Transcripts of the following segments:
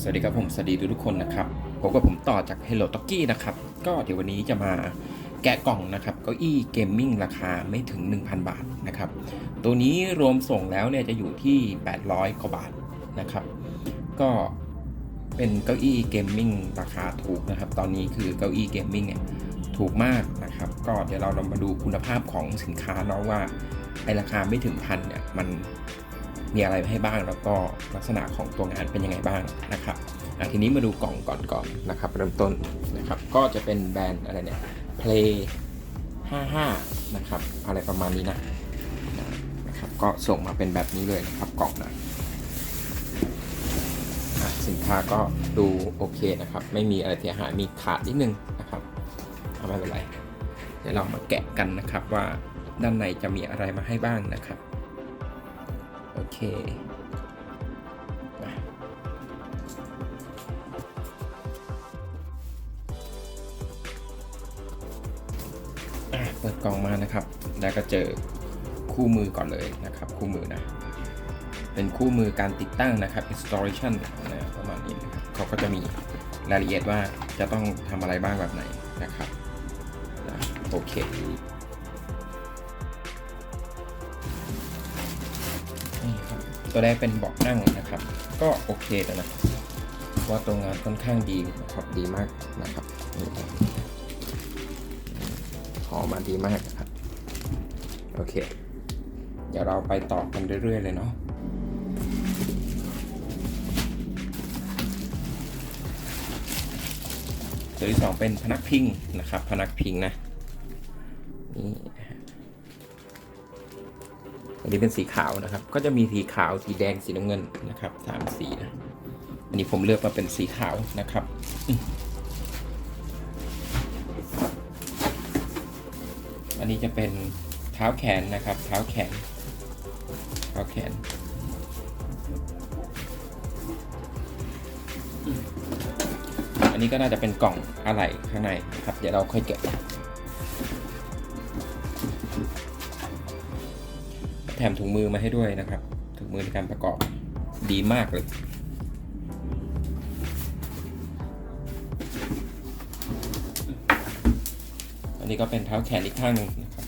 สวัสดีครับผมสวัสดีทุกๆคนนะครับผมกับผมต่อจาก Hello t o k i นะครับก็เดี๋ยววันนี้จะมาแกะกล่องนะครับเก้าอี้เกมมิ่งราคาไม่ถึง 1,000 บาทนะครับตัวนี้รวมส่งแล้วเนี่ยจะอยู่ที่ 800กว่าบาทนะครับก็เป็นเก้าอี้เกมมิ่งราคาถูกนะครับตอนนี้คือเก้าอี้เกมมิ่งเนี่ยถูกมากนะครับก็เดี๋ยวเราลองมาดูคุณภาพของสินค้าเนาะว่าไอราคาไม่ถึงพันเนี่ยมัน มีอะไรให้บ้างแล้วก็ลักษณะของตัวงานเป็นยังไงบ้างนะครับทีนี้มาดูกล่องก่อนก่อนนะครับ เริ่มต้นนะครับก็จะเป็นแบรนด์อะไรเนี่ย Play 55 นะครับ อะไรประมาณนี้นะนะครับก็ส่งมาเป็นแบบนี้เลยนะครับกล่องนะอะสินค้าก็ดูโอเคนะครับ ไม่มีอะไรเสียหายมีขาดนิดนึงนะครับเอาไม่เป็นไรเดี๋ยวเรามาแกะกันนะครับว่าด้านในจะมีอะไรมาให้บ้างนะครับ โอเคมาอะเปิดกล่องมานะครับ แล้วก็เจอคู่มือก่อนเลยนะครับ คู่มือนะ เป็นคู่มือการติดตั้งนะครับ installation นะประมาณนี้นะครับเขาก็จะมีรายละเอียดว่าจะต้องทำอะไรบ้างแบบไหนนะครับนะโอเค ตัวแรกเป็นเบาะนั่งนะครับ ก็โอเคแล้วนะว่าตัวงานค่อนข้างดีนะครับดีมากนะครับหอมาดีมากนะครับโอเค เดี๋ยวเราไปต่อกันเรื่อยๆเลยเนาะตัวที่สองเป็นพนักพิงนะครับ พนักพิงนะนี่ อันนี้เป็นสีขาวนะครับ ก็จะมีสีขาวสีแดงสีน้ำเงินนะครับสามสีนะอันนี้ผมเลือกมาเป็นสีขาวนะครับอันนี้จะเป็นเท้าแขนนะครับ เท้าแขน เท้าแขน อันนี้ก็น่าจะเป็นกล่องอะไหล่ข้างในครับ เดี๋ยวเราค่อยแกะ มถุงมือมาให้ด้วยนะครับ ถุงมือในการประกอบดีมากเลยอันนี้ก็เป็นเท้าแขนอีกข้างหนึ่งนะครับ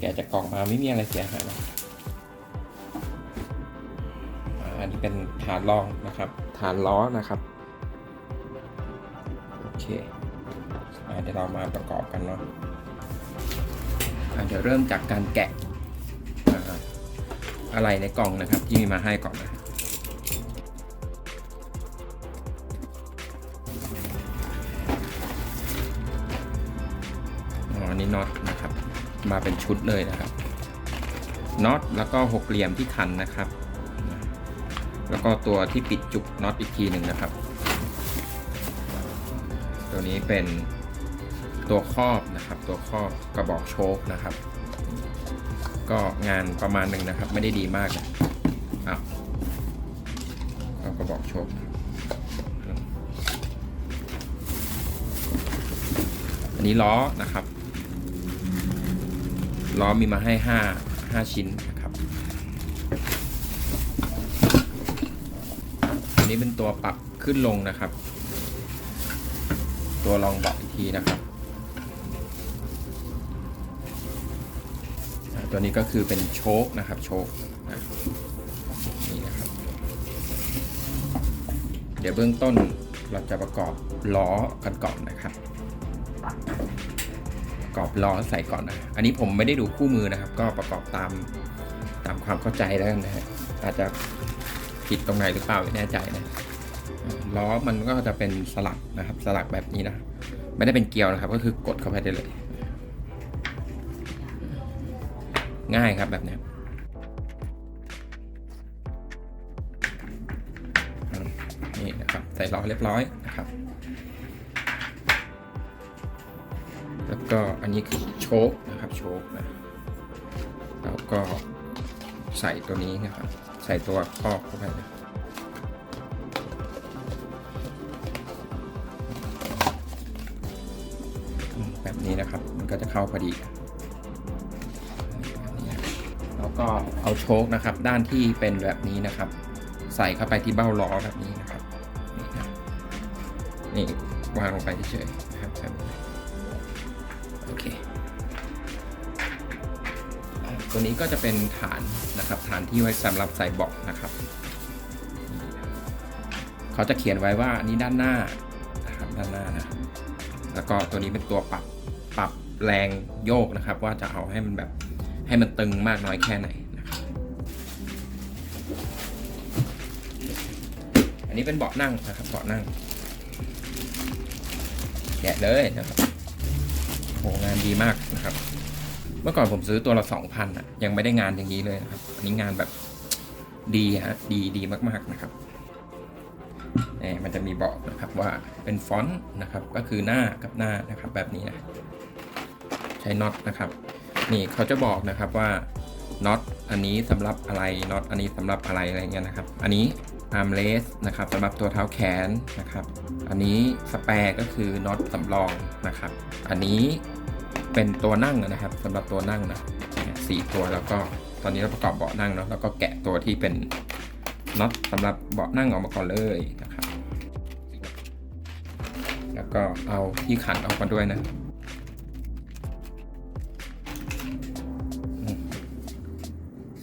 แกะจากกล่องมาไม่มีอะไรเสียหายนะอ่าอันนี้เป็นฐานรองนะครับ ฐานล้อนะครับ โอเคอ่าเดี๋ยวเรามาประกอบกันเนาะอะเดี๋ยวเริ่มจากการแกะอ่า อะไรในกล่องนะครับ ที่มีมาให้ก่อนนะอันนี้น็อตนะครับ มาเป็นชุดเลยนะครับน็อตแล้วก็หกเหลี่ยมที่คันนะครับ แล้วก็ตัวที่ปิดจุกน็อตอีกทีหนึ่งนะครับ ตัวนี้เป็นตัวครอบนะครับ ตัวครอบกระบอกโชคนะครับ ก็งานประมาณหนึ่งนะครับ ไม่ได้ดีมากนะอ้าวเอากระบอกโชคอันนี้ล้อนะครับล้อมีมาให้ห้าห้าชิ้นนะครับอันนี้เป็นตัวปรับขึ้นลงนะครับ ตัวรองเบาะอีกทีนะครับ ตัวนี้ก็คือเป็นโชคนะครับโชคนะนี่นะครับ เดี๋ยวเบื้องต้นเราจะประกอบล้อกันก่อนนะครับประกอบล้อใส่ก่อนนะ อันนี้ผมไม่ได้ดูคู่มือนะครับ ก็ประกอบตามตามความเข้าใจแล้วกันนะฮะอาจจะผิดตรงไหนหรือเปล่าไม่แน่ใจนะล้อมันก็จะเป็นสลักนะครับ สลักแบบนี้นะ ไม่ได้เป็นเกลียวนะครับ ก็คือกดเข้าไปได้เลย ง่ายครับแบบนี้นี่นะครับใส่ล้อเรียบร้อยนะครับ แล้วก็อันนี้คือโชคนะครับโชคนะแล้วก็ใส่ตัวนี้นะครับ ใส่ตัวครอบเข้าไปนะแบบนี้นะครับ มันก็จะเข้าพอดี ก็เอาโชคนะครับ ด้านที่เป็นแบบนี้นะครับ ใส่เข้าไปที่เบ้าล้อแบบนี้นะครับ นี่นะนี่วางลงไปเฉยๆนะครับแบบนี้โอเคตัวนี้ก็จะเป็นฐานนะครับ ฐานที่ไว้สำหรับใส่เบาะนะครับ เขาจะเขียนไว้ว่านี่ด้านหน้านะครับด้านหน้านะแล้วก็ตัวนี้เป็นตัวปรับปรับแรงโยกนะครับ ว่าจะเอาให้มันแบบ ให้มันตึงมากน้อยแค่ไหนนะครับ อันนี้เป็นเบาะนั่งนะครับเบาะนั่ง แกะเลยนะครับโหงานดีมากนะครับ เมื่อก่อนผมซื้อตัวละสองพันอะ ยังไม่ได้งานอย่างนี้เลยนะครับ อันนี้งานแบบดีฮะดีดีมากๆนะครับเนี่ยมันจะมีบอกนะครับว่าเป็นฟอนต์นะครับก็คือหน้ากับหน้านะครับแบบนี้นะใช้น็อตนะครับ นี่เขาจะบอกนะครับว่าน็อตอันนี้สำหรับอะไรน็อตอันนี้สำหรับอะไรอะไรเงี้ยนะครับ อันนี้อาร์มเลสนะครับสำหรับตัวเท้าแขนนะครับ อันนี้สแปร์ก็คือน็อตสำรองนะครับ อันนี้เป็นตัวนั่งนะครับสำหรับตัวนั่งนะสี่ตัวแล้วก็ตอนนี้เราประกอบเบาะนั่งเนาะแล้วก็แกะตัวที่เป็นน็อตสำหรับเบาะนั่งออกมาก่อนเลยนะครับ แล้วก็เอาที่ขันออกมาด้วยนะ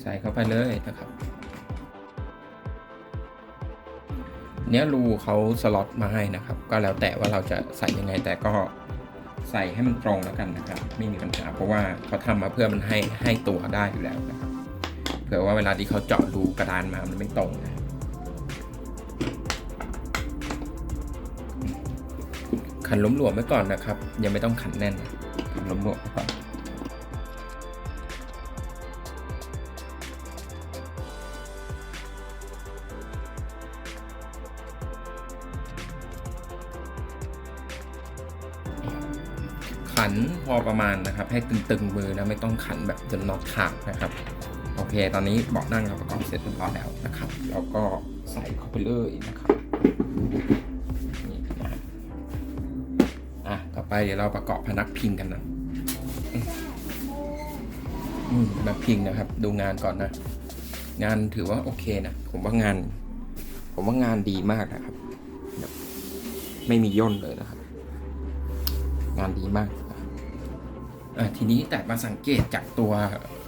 ส่เข้าไปเลยนะครับเนี้ยรูเขาสล็อตมาให้นะครับ ก็แล้วแต่ว่าเราจะใส่ยังไงแต่ก็ใส่ให้มันตรงแล้วกันนะครับ ไม่มีปัญหาเพราะว่าเขาทำมาเพื่อมันให้ให้ตัวได้อยู่แล้วนะครับเผื่อว่าเวลาที่เขาเจาะรูกระดานมามันไม่ตรงนะขันล้มหลวมไว้ก่อนนะครับ ยังไม่ต้องขันแน่นขันล้มหลวมไว้ก่อน ขันพอประมาณนะครับ ให้ตึงๆมือนะไม่ต้องขันแบบจนน็อตขาดนะครับโอเค ตอนนี้เบาะนั่งเราประกอบเสร็จเรียบร้อยแล้วนะครับแล้วก็ใส่เข้าไปเลยนะครับนี่นะอะต่อไปเดี๋ยวเราประกอบพนักพิงกันนะอืมพนักพิงนะครับ ดูงานก่อนนะ งานถือว่าโอเคนะผมว่างาน ผมว่างานดีมากนะครับ ไม่มีย่นเลยนะครับ งานดีมาก ทีนี้แต่มาสังเกตจากตัว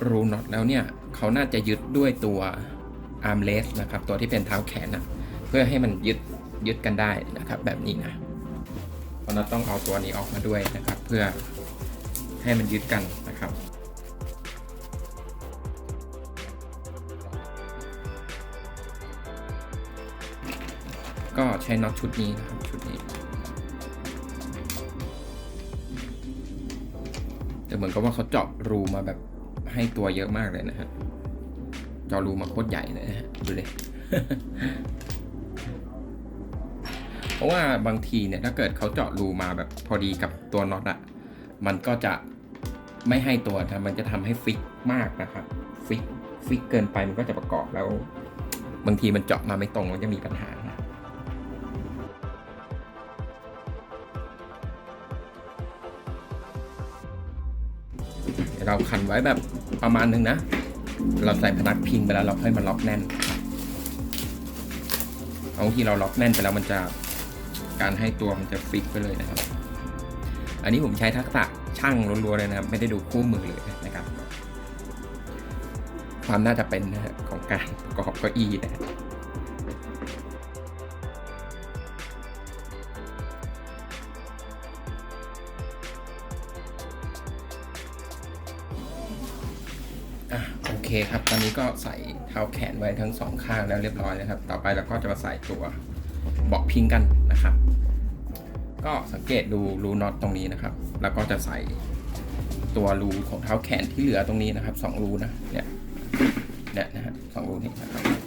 รูน็อตแล้วเนี่ยเขาน่าจะยึดด้วยตัวอาร์มเลสนะครับตัวที่เป็นเท้าแขนนะเพื่อให้มันยึดยึดกันได้นะครับ แบบนี้นะเพราะเราต้องเอาตัวนี้ออกมาด้วยนะครับ เพื่อให้มันยึดกันนะครับก็ใช้น็อตชุดนี้นะครับชุดนี้ เหมือนกับว่าเขาเจาะรูมาแบบให้ตัวเยอะมากเลยนะฮะเจาะรูมาโคตรใหญ่เลยนะฮะดูเลยเพราะว่าบางทีเนี่ยถ้าเกิดเขาเจาะรูมาแบบพอดีกับตัวน็อตอะมันก็จะไม่ให้ตัวนะมันจะทำให้ฟิกมากนะครับฟิกฟิกเกินไปมันก็จะประกอบแล้ว บางทีมันเจาะมาไม่ตรงมันจะมีปัญหา เราขันไว้แบบประมาณหนึงนะ เราใส่พนักพิงไปแล้วเราค่อยมาล็อกแน่นเอาที่เราล็อกแน่นไปแล้วมันจะการให้ตัวมันจะฟิกไปเลยนะครับ อันนี้ผมใช้ทักษะช่างล้วนๆเลยนะครับ ไม่ได้ดูคู่มือเลยนะครับ ความน่าจะเป็นนะฮะของการประกอบเก้าอี้นะ คครับ ตอนนี้ก็ใส่เท้าแขนไว้ทั้งสองข้างแล้วเรียบร้อยนะครับ ต่อไปเราก็จะมาใส่ตัวเบาะพิงกันนะครับ ก็สังเกตดูรูน็อตตรงนี้นะครับ แล้วก็จะใส่ตัวรูของเท้าแขนที่เหลือตรงนี้นะครับสองรูนะเนี่ยเนี่ยนะฮะสองรูนี้นะครับ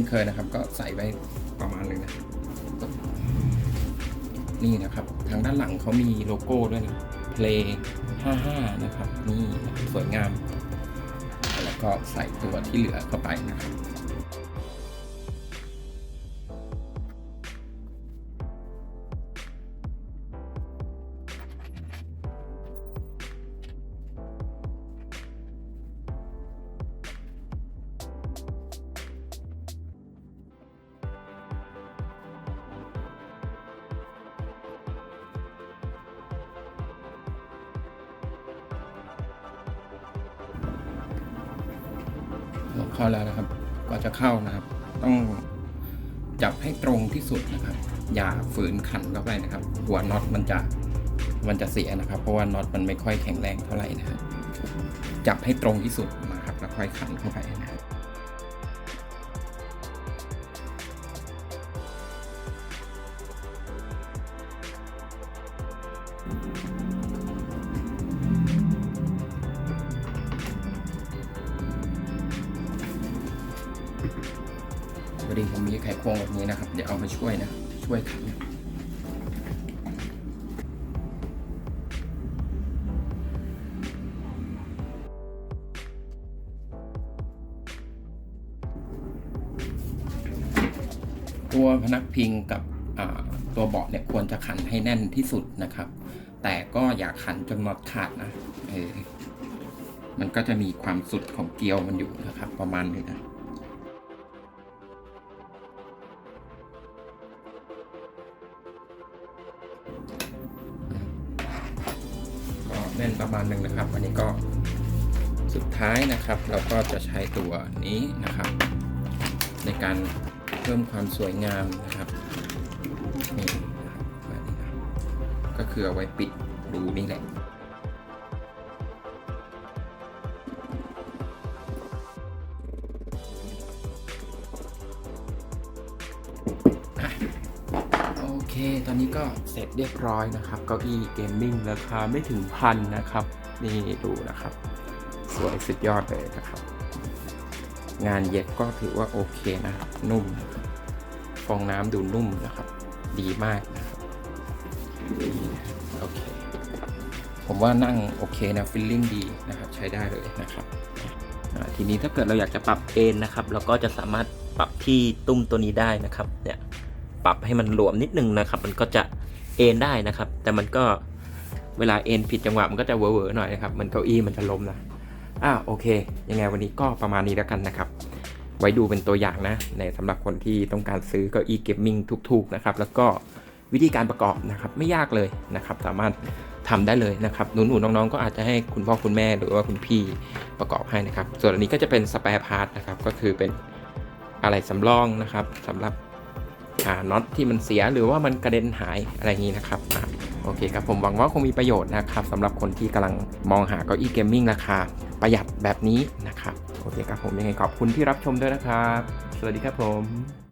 นเคยนะครับ ก็ใส่ไว้ประมาณนึงนะ นี่นะครับ ทางด้านหลังเขามีโลโก้ด้วยนะ Play 55 นะครับ นี่สวยงาม แล้วก็ใส่ตัวที่เหลือเข้าไปนะครับ เข้าแล้วนะครับกว่าจะเข้านะครับ ต้องจับให้ตรงที่สุดนะครับ อย่าฝืนขันเข้าไปนะครับ หัวน็อตมันจะมันจะเสียนะครับ เพราะว่าน็อตมันไม่ค่อยแข็งแรงเท่าไหร่นะครับจับให้ตรงที่สุดนะครับแล้วค่อยขันเข้าไปนะครับ พอดีผมมีไขควงแบบนี้นะครับ เดี๋ยวเอามาช่วยนะ ช่วยขันตัวพนักพิงกับตัวเบาะเนี่ยควรจะขันให้แน่นที่สุดนะครับ แต่ก็อย่าขันจนน็อตขาดนะ เออ มันก็จะมีความสุดของเกลียวมันอยู่นะครับ ประมาณนี้นะ แน่นประมาณหนึ่งนะครับ อันนี้ก็สุดท้ายนะครับ เราก็จะใช้ตัวนี้นะครับ ในการเพิ่มความสวยงามนะครับนี่นะครับก็คือเอาไว้ปิดรูนี่แหละ เค ตอนนี้ก็เสร็จเรียบร้อยนะครับ เก้าอี้เกมมิ่งราคาไม่ถึงพันนะครับ นี่ดูนะครับ สวยสุดยอดเลยนะครับ งานเย็บก็ถือว่าโอเคนะครับนุ่มนะครับฟองน้ำดูนุ่มนะครับ ดีมากนะครับโอเค ผมว่านั่งโอเคนะฟิลลิ่งดีนะครับ ใช้ได้เลยนะครับทีนี้ถ้าเกิดเราอยากจะปรับเอนนะครับ เราก็จะสามารถปรับที่ตุ้มตัวนี้ได้นะครับเนี่ย ปรับให้มันหลวมนิดนึงนะครับ มันก็จะเอนได้นะครับ แต่มันก็เวลาเอนผิดจังหวะมันก็จะเวอร์หน่อยนะครับมันเก้าอี้มันจะล้มนะอ่าโอเค ยังไงวันนี้ก็ประมาณนี้แล้วกันนะครับ ไว้ดูเป็นตัวอย่างนะ ในสำหรับคนที่ต้องการซื้อเก้าอี้เกมมิ่งถูกๆนะครับ แล้วก็วิธีการประกอบนะครับไม่ยากเลยนะครับ สามารถทำได้เลยนะครับหนูๆน้องๆ ก็อาจจะให้คุณพ่อคุณแม่หรือว่าคุณพี่ประกอบให้นะครับ ส่วนอันนี้ก็จะเป็นสเปรพาร์ทนะครับก็คือเป็นอะไรสำรองนะครับสำหรับ น็อตที่มันเสียหรือว่ามันกระเด็นหายอะไรอย่างนี้นะครับโอเคครับผมหวังว่าคงมีประโยชน์นะครับสำหรับคนที่กำลังมองหาเก้าอี้เกมมิ่งราคาประหยัดแบบนี้นะครับโอเคครับผมยังไงขอบคุณที่รับชมด้วยนะครับ สวัสดีครับผม